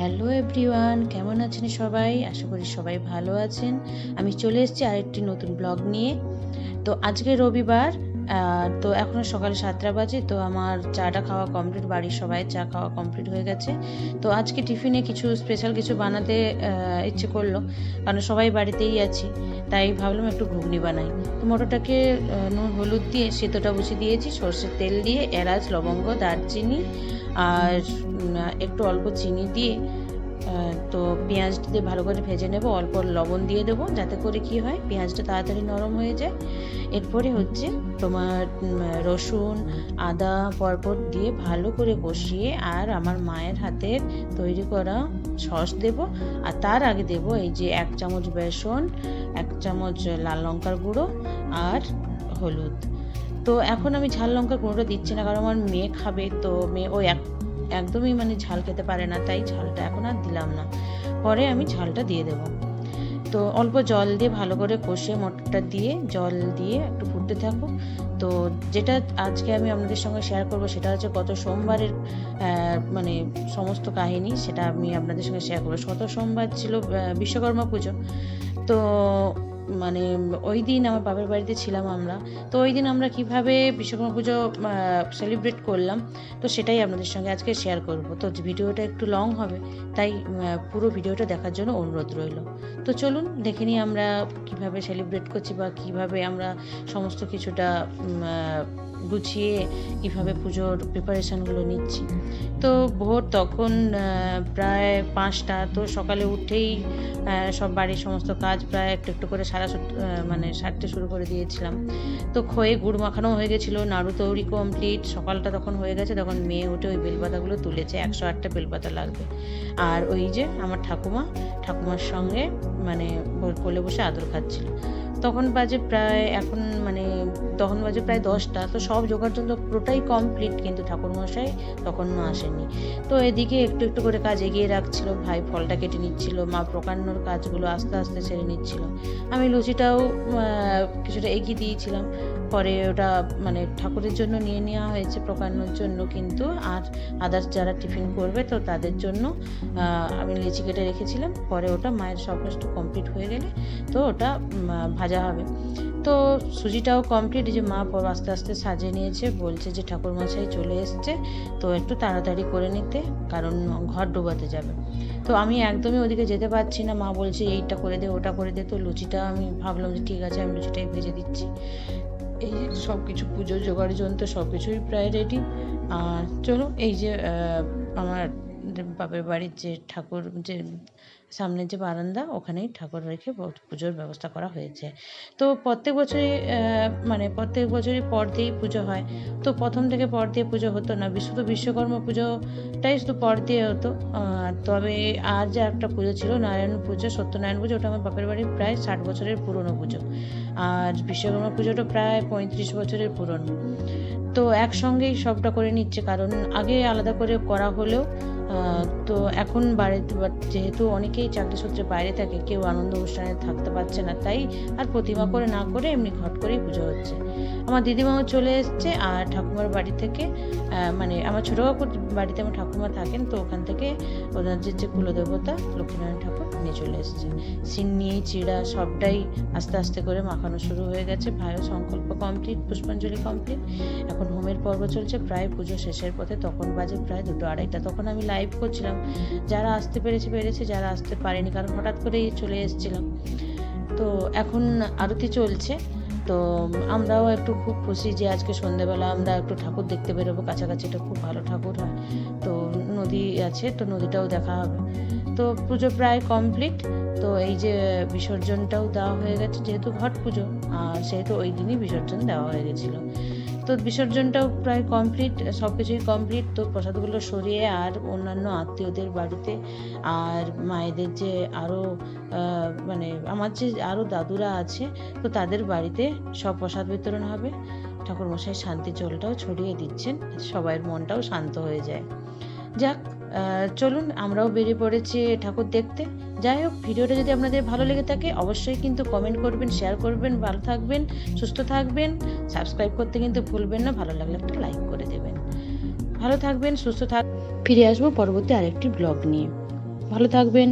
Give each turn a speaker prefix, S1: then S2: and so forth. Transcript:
S1: Hello everyone, কেমন আছেন সবাই? আশা করি সবাই ভালো আছেন। আমি চলে এসেছি আরেকটি নতুন ব্লগ নিয়ে। তো আজকে রবিবার তো এখনও সকাল সাতটা বাজে, তো আমার চাটা খাওয়া কমপ্লিট বাড়ির সবাই চা খাওয়া কমপ্লিট হয়ে গেছে। তো আজকে টিফিনে কিছু স্পেশাল কিছু বানাতে ইচ্ছে করল, কারণ সবাই বাড়িতেই আছি, তাই ভাবলাম একটু ঘুগনি বানাই। তো মটরটাকে নুন, হলুদ দিয়ে, সেতোটা বসিয়ে দিয়েছি, সর্ষের তেল দিয়ে, এলাচ, লবঙ্গ, দারচিনি আর একটু অল্প চিনি দিয়ে তো পেঁয়াজটা দিয়ে ভালো করে ভেজে নেব। অল্প লবণ দিয়ে দেবো, যাতে করে কি হয়, পেঁয়াজটা তাড়াতাড়ি নরম হয়ে যায়। এরপরে হচ্ছে তোমার রসুন, আদা, পরপর দিয়ে ভালো করে কষিয়ে আর আমার মায়ের হাতের তৈরি করা সস দেব। আর তার আগে দেব এই যে এক চামচ বেসন, এক চামচ লাল লঙ্কার গুঁড়ো আর হলুদ। তো এখন আমি ঝাল লঙ্কার গুঁড়োটা দিচ্ছি না, কারণ আমার মেয়ে খাবে, তো মেয়ে ও এক, একদমই মানে ঝাল খেতে পারে না, তাই ঝালটা এখন আর দিলাম না। পরে আমি ঝালটা দিয়ে দেবো। তো অল্প জল দিয়ে ভালো করে কষিয়ে মটরটা দিয়ে, জল দিয়ে একটু ফুটতে থাকো তো যেটা আজকে আমি আপনাদের সঙ্গে শেয়ার করব, সেটা হচ্ছে গত সোমবারের মানে সমস্ত কাহিনী, সেটা আমি আপনাদের সঙ্গে শেয়ার করব। গত সোমবার ছিল বিশ্বকর্মা পুজো। তো মানে ওই দিন আমার বাবার বাড়িতে ছিলাম আমরা। তো ওই দিন আমরা কীভাবে বিশ্বকর্মা পুজো সেলিব্রেট করলাম, তো সেটাই আপনাদের সঙ্গে আজকে শেয়ার করব। তো ভিডিওটা একটু লং হবে, তাই পুরো ভিডিওটা দেখার জন্য অনুরোধ রইল। তো চলুন, দেখে নিই আমরা কীভাবে সেলিব্রেট করছি বা কীভাবে আমরা সমস্ত কিছুটা গুছিয়ে কীভাবে পুজোর প্রিপারেশানগুলো নিচ্ছি। তো ভোর তখন প্রায় পাঁচটা, তো সকালে উঠেই সব বাড়ির সমস্ত কাজ প্রায় একটু একটু করে সারা মানে সারতে শুরু করে দিয়েছিলাম। তো খয়ে গুড় মাখানো হয়ে গেছিল, নাড়ু তৈরি কমপ্লিট সকালটা তখন হয়ে গেছে, তখন মেয়ে উঠে ওই বেলপাতাগুলো তুলেছে, একশো আটটা বেলপাতা লাগবে। আর ওই যে আমার ঠাকুমা, ঠাকুমার সঙ্গে মানে কোলে বসে আদর খাচ্ছিল। তখন বাজে প্রায়, এখন মানে তখন বাজে প্রায় দশটা, তো সব জন্য পুরোটাই কমপ্লিট কিন্তু ঠাকুরমশাই তখনও আসেনি তো এদিকে একটু একটু করে কাজ এগিয়ে রাখছিল, ভাই ফলটা কেটে নিচ্ছিল, মা প্রকান্নর কাজগুলো আস্তে আস্তে ছেড়ে নিচ্ছিল। আমি লুচিটাও কিছুটা এগিয়ে দিয়েছিলাম, পরে ওটা মানে ঠাকুরের জন্য নিয়ে নেওয়া হয়েছে প্রকান্নর জন্য কিন্তু, আর আদার্স যারা টিফিন করবে তো তাদের জন্য আমি লিচি কেটে রেখেছিলাম, পরে ওটা মায়ের সব কমপ্লিট হয়ে গেলে তো ওটা ভাজা হবে। তো সুজিটাও কমপ্লিট যে মা পর আস্তে আস্তে সাজিয়ে নিয়েছে, বলছে যে ঠাকুরমশাই চলে এসছে, তো একটু তাড়াতাড়ি করে নিতে, কারণ ঘর ডোবাতে যাবে। তো আমি একদমই ওদিকে যেতে পারছি না, মা বলছে এইটা করে দে, ওটা করে দে, তো লুচিটা আমি ভাবলাম যে ঠিক আছে, আমি লুচিটাই ভেজে দিচ্ছি। এই যে সব কিছু পুজোর জোগাড় যন্ত্র সব কিছুই প্রায় রেডি আর চলো, এই যে আমার বাপের বাড়ির যে ঠাকুর, যে সামনে যে বারান্দা, ওখানেই ঠাকুর রেখে পুজোর ব্যবস্থা করা হয়েছে। তো প্রত্যেক বছরই মানে প্রত্যেক বছরই পর দিয়েই পুজো হয়। তো প্রথম থেকে পর দিয়ে পুজো হতো না। শুধু বিশ্বকর্মা পুজোটাই শুধু পর দিয়ে হতো। তবে আর যে একটা পুজো ছিল, নারায়ণ পুজো, সত্যনারায়ণ পুজো, ওটা আমার বাপের বাড়ির প্রায় ষাট বছরের পুরনো পুজো। আর বিশ্বকর্মা পুজোটা প্রায় পঁয়ত্রিশ বছরের পুরনো। তো একসঙ্গেই সবটা করে নিচ্ছে। কারণ আগে আলাদা করে করা হলেও তো এখন বাড়িতে যেহেতু অনেকেই চাকরি সূত্রে বাইরে থাকে, কেউ আনন্দ অনুষ্ঠানে থাকতে পারছে না, তাই আর প্রতিমা করে না করে এমনি ঘট করেই পুজো হচ্ছে। আমার দিদিমাও চলে এসছে আর ঠাকুমার বাড়ি থেকে মানে আমার ছোটো কাকুর বাড়িতে আমার ঠাকুমা থাকেন, তো ওখান থেকে ওনাদের যে কুলদেবতা, লক্ষ্মীনারায়ণ ঠাকুর নিয়ে চলে এসছে। সিন্নি চিড়া সবটাই আস্তে আস্তে করে মাখানো শুরু হয়ে গেছে। ভাইও সংকল্প কমপ্লিট পুষ্পাঞ্জলি কমপ্লিট এখন হোমের পর্ব চলছে, প্রায় পুজো শেষের পথে, তখন বাজে প্রায় দুটো আড়াইটা, তখন আমি লাইভ করছিলাম। যারা আসতে পেরেছে পেরেছে, যারা আসতে পারেনি, কারণ হঠাৎ করেই চলে এসেছিলাম। তো এখন আরতি চলছে। তো আমরাও একটু খুব খুশি যে আজকে সন্ধেবেলা আমরা একটু ঠাকুর দেখতে বেরোবো। কাছাকাছি এটা খুব ভালো ঠাকুর হয়। তো নদী আছে, তো নদীটাও দেখা হবে। তো পুজো প্রায় কমপ্লিট তো এই যে বিসর্জনটাও দেওয়া হয়ে গেছে, যেহেতু ঘট পুজো, আর সেহেতু ওই দিনই বিসর্জন দেওয়া হয়ে গেছিল। তো বিসর্জনটাও প্রায় কমপ্লিট সব কিছুই কমপ্লিট তো প্রসাদগুলো সরিয়ে আর অন্যান্য আত্মীয়দের বাড়িতে আর মায়েদের যে আরও মানে আমার যে আরও দাদুরা আছে, তো তাদের বাড়িতে সব প্রসাদ বিতরণ হবে। ঠাকুরমশাই শান্তি জলটাও ছড়িয়ে দিচ্ছেন, সবাইয়ের মনটাও শান্ত হয়ে যায়। যাক চলুন আমরাও বেরিয়ে পড়েছি ঠাকুর দেখতে। যাই হোক, ভিডিওটা যদি আপনাদের ভালো লেগে থাকে, অবশ্যই কিন্তু কমেন্ট করবেন শেয়ার করবেন, ভালো থাকবেন, সুস্থ থাকবেন সাবস্ক্রাইব করতে কিন্তু ভুলবেন না, ভালো লাগলে একটা লাইক করে দেবেন। ভালো থাকবেন, সুস্থ থাক ফিরে আসব পরবর্তী আরেকটি ব্লগ নিয়ে। ভালো থাকবেন।